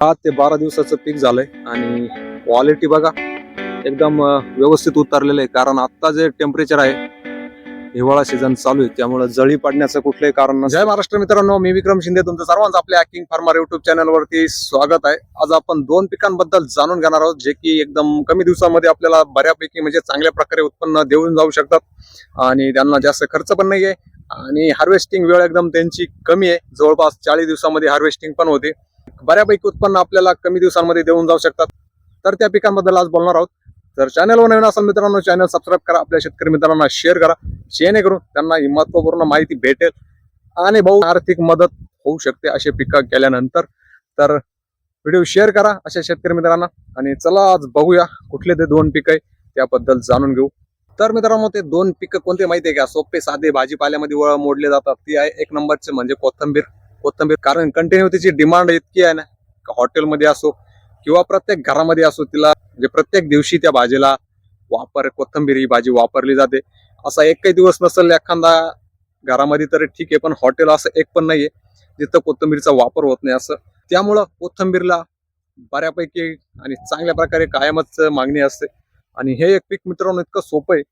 दहा ते बारा दिवसाचं पीक झालंय आणि क्वालिटी बघा एकदम व्यवस्थित उतरलेलं आहे. कारण आता जे टेम्परेचर आहे हिवाळा सीझन चालू आहे. त्यामुळे जळी पडण्याचं कुठलंही कारण नाही जय महाराष्ट्र मित्रांनो मी विक्रम शिंदे तुमचं सर्वांचं आपल्या किंग फार्मर युट्यूब चॅनलवरती स्वागत आहे. आज आपण दोन पिकांबद्दल जाणून घेणार आहोत जे की एकदम कमी दिवसामध्ये आपल्याला बऱ्यापैकी म्हणजे चांगल्या प्रकारे उत्पन्न देऊन जाऊ शकतात आणि त्यांना जास्त खर्च पण नाहीये. आणि हार्वेस्टिंग वेळ एकदम त्यांची कमी आहे. जवळपास चाळीस दिवसामध्ये हार्वेस्टिंग पण होते. बऱ्यापैकी उत्पन्न आपल्याला कमी दिवसांमध्ये देऊन जाऊ शकतात. तर त्या पिकांबद्दल आज बोलणार आहोत. तर चॅनलवर नवीन असाल मित्रांनो चॅनल सबस्क्राईब करा. आपल्या शेतकरी मित्रांना शेअर करा. जेणेकरून त्यांना ही महत्त्वपूर्ण माहिती भेटेल आणि बहु आर्थिक मदत होऊ शकते असे पिकं केल्यानंतर. तर व्हिडिओ शेअर करा अशा शेतकरी मित्रांना. आणि चला आज बघूया कुठले ते दोन पिकं आहे त्याबद्दल जाणून घेऊ. तर मित्रांनो ते दोन पिकं कोणते माहिती आहे का? सोपे साधे भाजीपाल्यामध्ये वळ मोडले जातात. ती आहे एक नंबरचे म्हणजे कोथंबीर. कोथंबीर. कारण कंटिन्यू तिची डिमांड इतकी आहे ना हॉटेलमध्ये असो किंवा प्रत्येक घरामध्ये असो तिला म्हणजे प्रत्येक दिवशी त्या भाजीला वापर कोथंबीर ही भाजी वापरली जाते. असा एक काही दिवस नसेल एखादा घरामध्ये तरी ठीक आहे पण हॉटेल असं एक पण नाहीये जिथं कोथंबीरचा वापर होत नाही असं. त्यामुळं कोथंबीरला बऱ्यापैकी आणि चांगल्या प्रकारे कायमच मागणी असते. आणि हे एक पीक मित्रांनो इतकं सोपं आहे.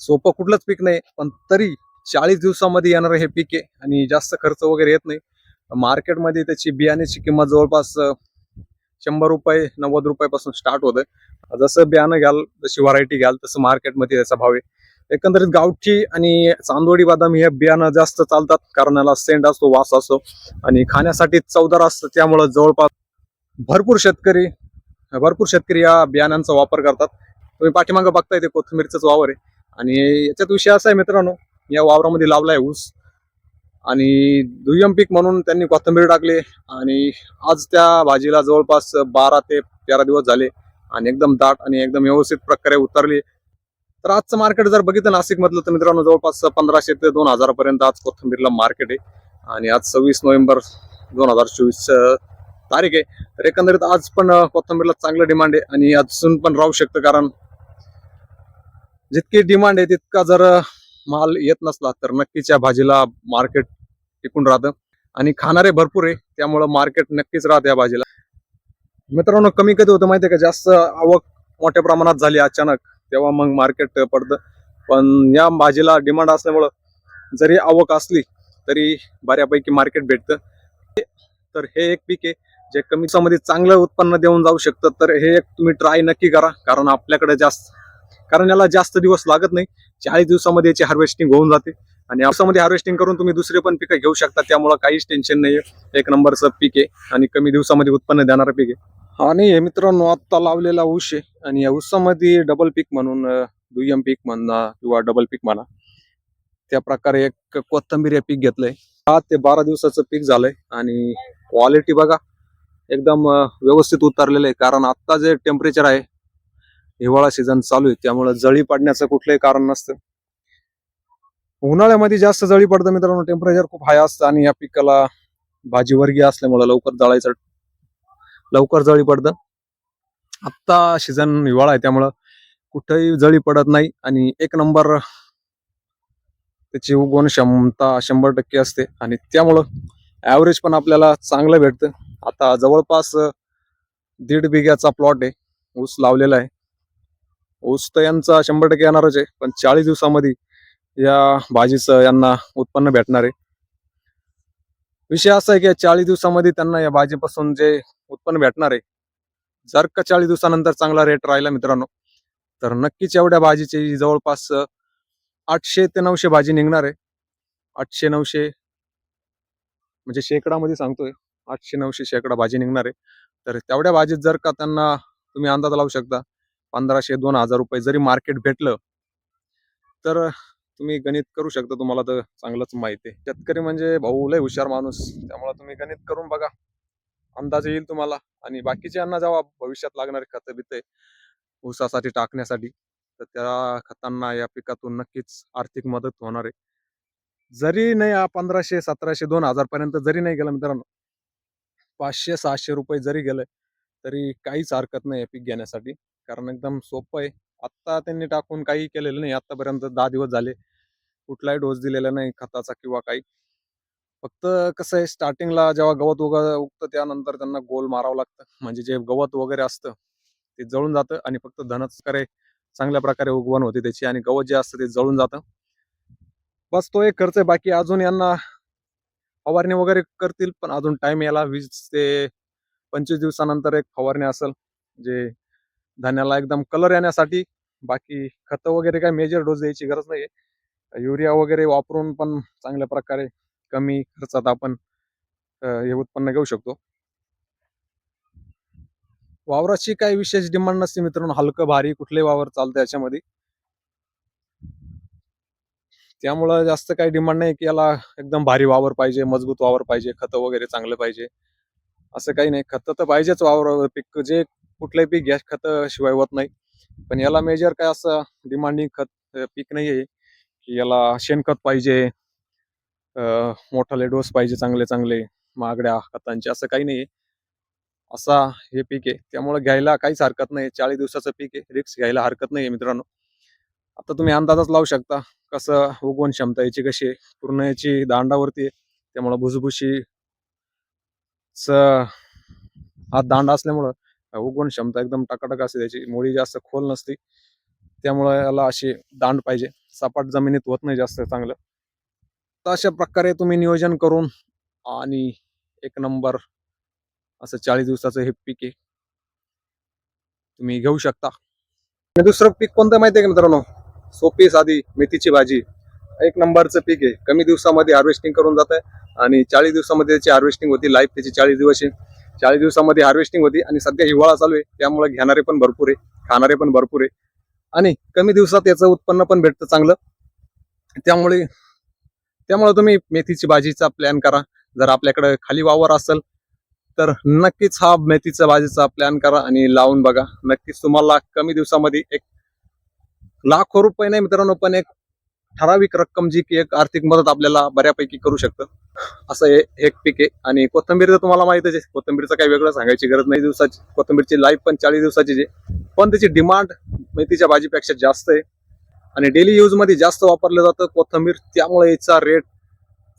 सोपं कुठलंच पीक नाही पण तरी चाळीस दिवसामध्ये येणारं हे पीक आहे आणि जास्त खर्च वगैरे येत नाही. मार्केटमध्ये त्याची बियाण्याची किंमत जवळपास शंभर रुपये नव्वद रुपयापासून स्टार्ट होतं जसं बियाणं घ्याल जशी व्हरायटी घ्याल तसं मार्केटमध्ये त्याचा भाव आहे. एकंदरीत गावठी आणि चांदोडी बदाम हे बियाणं जास्त चालतात कारण याला सेंट असतो वास असतो. आणि खाण्यासाठी चवदार असतं त्यामुळं जवळपास भरपूर शेतकरी भरपूर शेतकरी या बियाण्यांचा वापर करतात. तुम्ही पाठीमागं बघताय ते कोथिंबीरचाच वावर आहे. आणि याच्यात विषय असा आहे मित्रांनो या वावरामध्ये लावलाय ऊस. आणि दुय्यम पीक म्हणून त्यांनी कोथिंबीर टाकली. आणि आज त्या भाजीला जवळपास बारा ते तेरा दिवस झाले. आणि एकदम दाट आणि एकदम व्यवस्थित प्रकारे उतरली. तर आजचं मार्केट जर बघितलं नाशिक मधलं तर मित्रांनो जवळपास पंधराशे ते दोन हजारापर्यंत आज कोथिंबीरला मार्केट आहे. आणि आज सव्वीस नोव्हेंबर दोन हजार चोवीस तारीख आहे. तर एकंदरीत आज पण कोथंबीरला कोथिंबीरला चांगलं डिमांड आहे. आणि अजून पण राहू शकतं. कारण जितकी डिमांड आहे तितका जर माल येत नसला तर नक्कीच या भाजीला मार्केट टिकून राहतं. आणि खाणारे भरपूर आहे त्यामुळं मार्केट नक्कीच राहतं या भाजीला. मित्रांनो कमी कधी होतं माहितीये का? जास्त आवक मोठ्या प्रमाणात झाली अचानक तेव्हा मग मार्केट पडतं. पण या भाजीला डिमांड असल्यामुळं जरी आवक असली तरी बऱ्यापैकी मार्केट भेटतं. तर हे एक पीक आहे जे कमी मध्ये चांगलं उत्पन्न देऊन जाऊ शकतं. तर हे एक तुम्ही ट्राय नक्की करा कारण आपल्याकडे जास्त कारण याला जास्त दिवस लागत नाही. चाळीस दिवसामध्ये याची हार्वेस्टिंग होऊन जाते. आणि दिवसामध्ये हार्वेस्टिंग करून तुम्ही दुसरे पण पिकं घेऊ शकता. त्यामुळं काहीच टेन्शन नाही एक नंबरचं पीक आहे आणि कमी दिवसामध्ये उत्पन्न देणारं पीक आहे. आणि हे मित्रांनो आत्ता लावलेला ऊस आहे. आणि या ऊसामध्ये डबल पीक म्हणून दुय्यम पीक म्हणा किंवा डबल पीक म्हणा त्या प्रकारे एक कोथंबीर हे पीक घेतलंय. दहा ते बारा दिवसाचं पीक झालंय. आणि क्वालिटी बघा एकदम व्यवस्थित उतरलेलं आहे. कारण आता जे टेम्परेचर आहे हिवाळा सीझन चालू आहे त्यामुळे जळी पडण्याचं कुठलंही कारण नसतं. उन्हाळ्यामध्ये जास्त जळी पडतं मित्रांनो टेम्परेचर खूप हाय असतं आणि या पिकाला भाजीवर्गीय असल्यामुळे लवकर जळायचं लवकर जळी पडतं. आत्ता सीझन हिवाळा आहे त्यामुळं कुठेही जळी पडत नाही आणि एक नंबर त्याची उगवण क्षमता शंभर टक्के असते आणि त्यामुळं ॲव्हरेज पण आपल्याला चांगलं भेटतं. आता जवळपास दीड बिघ्याचा प्लॉट आहे ऊस लावलेला आहे. ऊस तर यांचा शंभर टक्के येणारच आहे पण चाळीस दिवसामध्ये या भाजीचं यांना उत्पन्न भेटणार आहे. विषय असा आहे की चाळीस दिवसामध्ये त्यांना या भाजीपासून जे उत्पन्न भेटणार आहे जर का चाळीस दिवसानंतर चांगला रेट राहिला मित्रांनो तर नक्कीच एवढ्या भाजीची जवळपास आठशे ते नऊशे भाजी निघणार आहे. आठशे नऊशे म्हणजे शेकडामध्ये सांगतोय आठशे नऊशे शेकडा भाजी निघणार आहे. तर तेवढ्या भाजीत जर का त्यांना तुम्ही अंदाज लावू शकता पंधराशे दोन हजार रुपये जरी मार्केट भेटलं तर तुम्ही गणित करू शकता तुम्हाला तर चांगलंच माहिती आहे. शेतकरी म्हणजे भाऊ लय हुशार माणूस. त्यामुळे तुम्ही गणित करून बघा. अंदाज येईल तुम्हाला. आणि बाकीचे यांना जेव्हा भविष्यात लागणारे खतं बिते ऊसासाठी टाकण्यासाठी. तर त्या खतांना या पिकातून नक्कीच आर्थिक मदत होणार आहे. जरी नाही पंधराशे सतराशे दोन हजार पर्यंत जरी नाही गेलं मित्रांनो पाचशे सहाशे रुपये जरी गेलं तरी काहीच हरकत नाही हे पीक घेण्यासाठी. कारण एकदम सोपं आहे. आत्ता त्यांनी टाकून काही केलेलं नाही. आत्तापर्यंत दहा दिवस झाले. कुठलाही डोस दिलेला नाही खताचा किंवा काही. फक्त कसं आहे स्टार्टिंगला जेव्हा गवत वगैरे उगतं त्यानंतर त्यांना गोल मारावं लागतं. म्हणजे जे गवत वगैरे असतं ते जळून जातं आणि फक्त धनच करे चांगल्या प्रकारे उगवण होते त्याची आणि गवत जे असतं ते जळून जातं. बस तो एक खर्च आहे. बाकी अजून यांना फवारणी वगैरे करतील पण अजून टाइम याला वीस ते पंचवीस दिवसानंतर एक फवारणी असेल जे धान्याला एकदम कलर येण्यासाठी. बाकी खतं वगैरे काय मेजर डोस द्यायची गरज नाही युरिया वगैरे वापरून पण चांगल्या प्रकारे कमी खर्चात आपण हे उत्पन्न घेऊ शकतो. वावराची काही विशेष डिमांड नसते मित्रांनो. हलकं भारी कुठले वावर चालतं याच्यामध्ये. त्यामुळं जास्त काही डिमांड नाही की याला एकदम भारी वावर पाहिजे मजबूत वावर पाहिजे खतं वगैरे चांगलं पाहिजे. असं काही नाही. खतं तर पाहिजेच वावर पीक जे कुठलंही पीक गॅस खत शिवाय होत नाही. पण याला मेजर काय असं डिमांडिंग खत पीक नाही आहे की याला शेणखत पाहिजे अं, मोठाले डोस पाहिजे चांगले चांगले महागड्या खतांचे असं काही नाही असा हे पीक आहे. त्यामुळे घ्यायला काहीच हरकत नाही. चाळीस दिवसाचं पीक आहे. रिक्स घ्यायला हरकत नाही मित्रांनो. आता तुम्ही अंदाजच लावू शकता कसं उगवण क्षमता याची कशी आहे. पूर्ण याची दांडावरती आहे. त्यामुळं भुसभुशी च हा दांडा असल्यामुळं उगवण क्षमता एकदम टकाटक असते त्याची मुळी जास्त खोल नसते. त्यामुळे याला अशी दांड पाहिजे. सपाट जमिनीत होत नाही जास्त चांगलं. तर अशा प्रकारे तुम्ही नियोजन करून आणि एक नंबर असं चाळीस दिवसाचं हे पीक आहे. तुम्ही घेऊ शकता. दुसरं पीक कोणतं माहिती आहे का मित्रांनो? सोपी साधी मेथीची भाजी. एक नंबरचं पीक आहे. कमी दिवसामध्ये हार्वेस्टिंग करून जात आहे आणि चाळीस दिवसामध्ये त्याची हार्वेस्टिंग होती. लाईफ त्याची चाळीस दिवस आहे. चाळीस दिवसामध्ये हार्वेस्टिंग होती आणि सध्या हिवाळा चालू आहे. त्यामुळे घेणारे पण भरपूर आहे खाणारे पण भरपूर आहे. आणि कमी दिवसात याचं उत्पन्न पण भेटतं चांगलं. त्यामुळे त्यामुळे तुम्ही मेथीची भाजीचा प्लॅन करा. जर आपल्याकडे खाली वावर असेल तर नक्कीच हा मेथीचा भाजीचा प्लॅन करा आणि लावून बघा. नक्कीच तुम्हाला कमी दिवसामध्ये एक लाखो रुपये नाही मित्रांनो पण एक ठराविक रक्कम जी की एक आर्थिक मदत आपल्याला बऱ्यापैकी करू शकतं. असं हे एक पीक आहे. आणि कोथंबीर तर तुम्हाला माहितच आहे कोथंबीरचं काही वेगळं सांगायची गरज नाही दिवसाची. कोथंबीरची लाईफ पण चाळीस दिवसाची आहे. पण त्याची डिमांड मेथीच्या भाजीपेक्षा जास्त आहे. आणि डेली यूजमध्ये जास्त वापरलं जातं कोथंबीर. त्यामुळे याचा रेट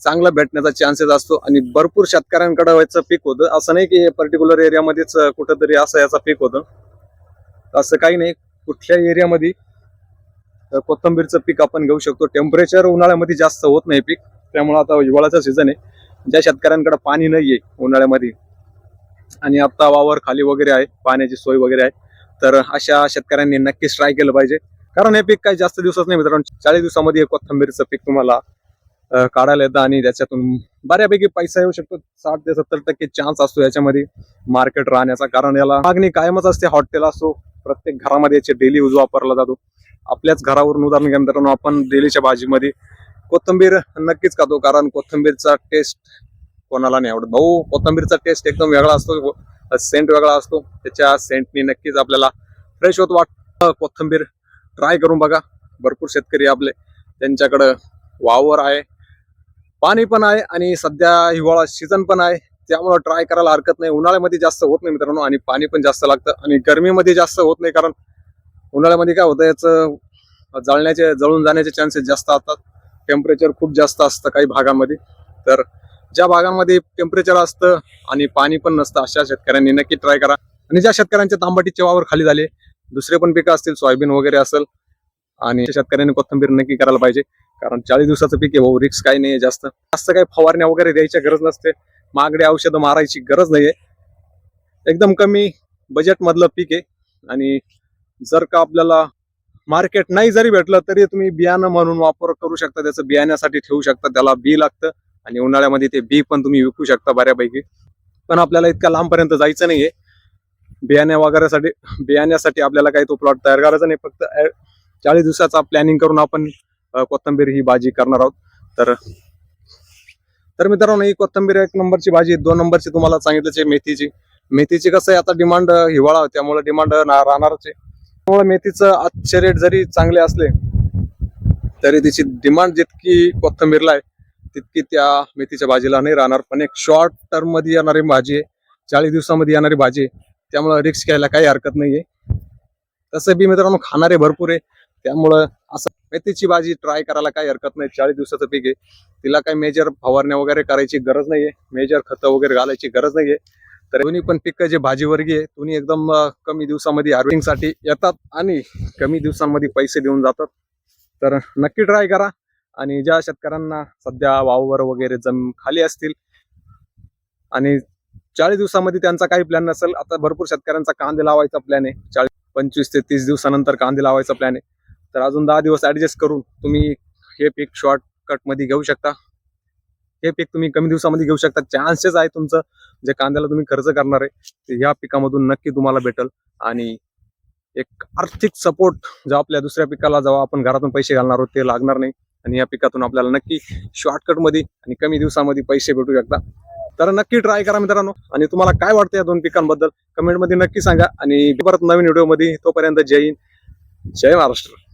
चांगला भेटण्याचा चान्सेस असतो. आणि भरपूर शेतकऱ्यांकडे याचं पीक होतं. असं नाही की पर्टिक्युलर एरियामध्येच कुठंतरी असं याचं पीक होतं. असं काही नाही. कुठल्या एरियामध्ये अं, पीक आपण घेऊ शकतो. टेम्परेचर उन्हाळ्यामध्ये जास्त होत नाही पीक. त्यामुळे आता हिवाळ्याचा सीझन आहे. ज्या शेतकऱ्यांकडे पाणी नाहीये उन्हाळ्यामध्ये आणि आता वावर खाली वगैरे आहे पाण्याची सोय वगैरे आहे तर अशा शेतकऱ्यांनी नक्कीच ट्राय केलं पाहिजे. कारण हे पीक काही जास्त दिवसात नाही मित्रांनो. चाळीस दिवसामध्ये कोथंबीरचं पीक तुम्हाला काढायला येतं आणि त्याच्यातून बऱ्यापैकी पैसा येऊ शकतो. साठ ते सत्तर टक्के चान्स असतो याच्यामध्ये मार्केट राहण्याचा. कारण याला मागणी कायमच असते. हॉटेल असो प्रत्येक घरामध्ये याचे डेली यूज वापरला जातो. आपल्याच घरावरून उदाहरण घ्या मित्रांनो आपण डेलीच्या भाजीमध्ये कोथिंबीर नक्कीच खातो कारण कोथिंबीरचा टेस्ट कोणाला नाही आवडत. भाऊ कोथिंबीरचा टेस्ट एकदम वेगळा असतो सेंट वेगळा असतो. त्याच्या सेंटनी नक्कीच आपल्याला फ्रेश होत वाटतं. कोथिंबीर ट्राय करून बघा. भरपूर शेतकरी आपले त्यांच्याकडं वावर आहे पाणी पण आहे आणि सध्या हिवाळा सीझन पण आहे. त्यामुळं ट्राय करायला हरकत नाही. उन्हाळ्यामध्ये जास्त होत नाही मित्रांनो आणि पाणी पण जास्त लागतं आणि गरमीमध्ये जास्त होत नाही कारण उन्हाळ्यामध्ये काय होतं याचं जळण्याचे जळून जाण्याचे चान्सेस जास्त असतात. टेम्परेचर खूप जास्त असतं काही भागामध्ये. तर ज्या भागामध्ये टेम्परेचर असतं आणि पाणी पण नसतं अशा शेतकऱ्यांनी नक्की ट्राय करा. आणि ज्या शेतकऱ्यांच्या तांबाटीचे वावर खाली झाले दुसरे पण पिकं असतील सोयाबीन वगैरे असेल आणि शेतकऱ्यांनी कोथिंबीर नक्की करायला पाहिजे. कारण चाळीस दिवसाचं पीक आहे भाऊ रिक्स काही नाही जास्त. जास्त काही फवारण्या वगैरे द्यायची गरज नसते. महागडे औषधं मारायची गरज नाहीये. एकदम कमी बजेट मधलं पीक आहे. आणि जर का आपल्याला मार्केट नाही जरी भेटलं तरी तुम्ही बियाणं म्हणून वापर करू शकता. त्याचं बियाण्यासाठी ठेवू शकता. त्याला बी लागतं आणि उन्हाळ्यामध्ये ते बी पण तुम्ही विकू शकता बऱ्यापैकी. पण आपल्याला इतक्या लांबपर्यंत जायचं नाहीये. बियाण्या वगैरेसाठी बियाण्यासाठी आपल्याला काही तो प्लॉट तयार करायचा नाही. फक्त चाळीस दिवसाचा प्लॅनिंग करून आपण कोथंबीर कोथिंबीर ही भाजी करणार आहोत. तर तर मित्रांनो ही कोथिंबीर एक नंबरची भाजी दोन नंबरची तुम्हाला सांगितलं मेथीची. मेथीची कसं आहे आता डिमांड हिवाळा त्यामुळे डिमांड राहणारच आहे. त्यामुळे मेथीचं आजचे रेट जरी चांगले असले तरी तिची डिमांड जितकी कोथंबीरला आहे तितकी त्या मेथीच्या भाजीला नाही राहणार. पण एक शॉर्ट टर्ममध्ये येणारी भाजी आहे चाळीस दिवसामध्ये येणारी भाजी आहे त्यामुळे रिक्स घ्यायला काही हरकत नाहीये. तसं बी मित्रांनो खाणारे भरपूर आहे त्यामुळं असं मेथीची भाजी ट्राय करायला काही हरकत नाही. चाळीस दिवसाचं पीक आहे तिला काही मेजर फवारण्या वगैरे करायची गरज नाहीये मेजर खतं वगैरे घालायची गरज नाहीये. तर दोन्ही पण पिकं जे भाजीवर्गीय आहे दोन्ही एकदम कमी दिवसामध्ये हार्वेस्टिंगसाठी येतात आणि कमी दिवसांमध्ये पैसे देऊन जातात. तर नक्की ट्राय करा आणि ज्या शेतकऱ्यांना सध्या वावर वगैरे जमीन खाली असतील आणि चाळीस दिवसामध्ये त्यांचा काही प्लॅन नसेल आता भरपूर शेतकऱ्यांचा कांदे लावायचा प्लॅन आहे. चाळीस पंचवीस ते तीस दिवसानंतर कांदे लावायचा प्लॅन आहे. तर अजून दहा दिवस ऍडजस्ट करून तुम्ही हे पीक शॉर्ट कटमध्ये घेऊ शकता. हे पीक तुम्ही कमी दिवसामध्ये घेऊ शकता. चान्सेस आहे तुमचं जे कांद्याला तुम्ही खर्च करणार आहे ते या पिकामधून नक्की तुम्हाला भेटल. आणि एक आर्थिक सपोर्ट जो आपल्या दुसऱ्या पिकाला जेव्हा आपण घरातून पैसे घालणार आहोत ते लागणार नाही. आणि या पिकातून आपल्याला नक्की शॉर्टकटमध्ये आणि कमी दिवसामध्ये पैसे भेटू शकता. तर नक्की ट्राय करा मित्रांनो. आणि तुम्हाला काय वाटतं या दोन पिकांबद्दल कमेंटमध्ये नक्की सांगा. आणि परत नवीन व्हिडिओमध्ये तोपर्यंत जय हिंद. जय महाराष्ट्र.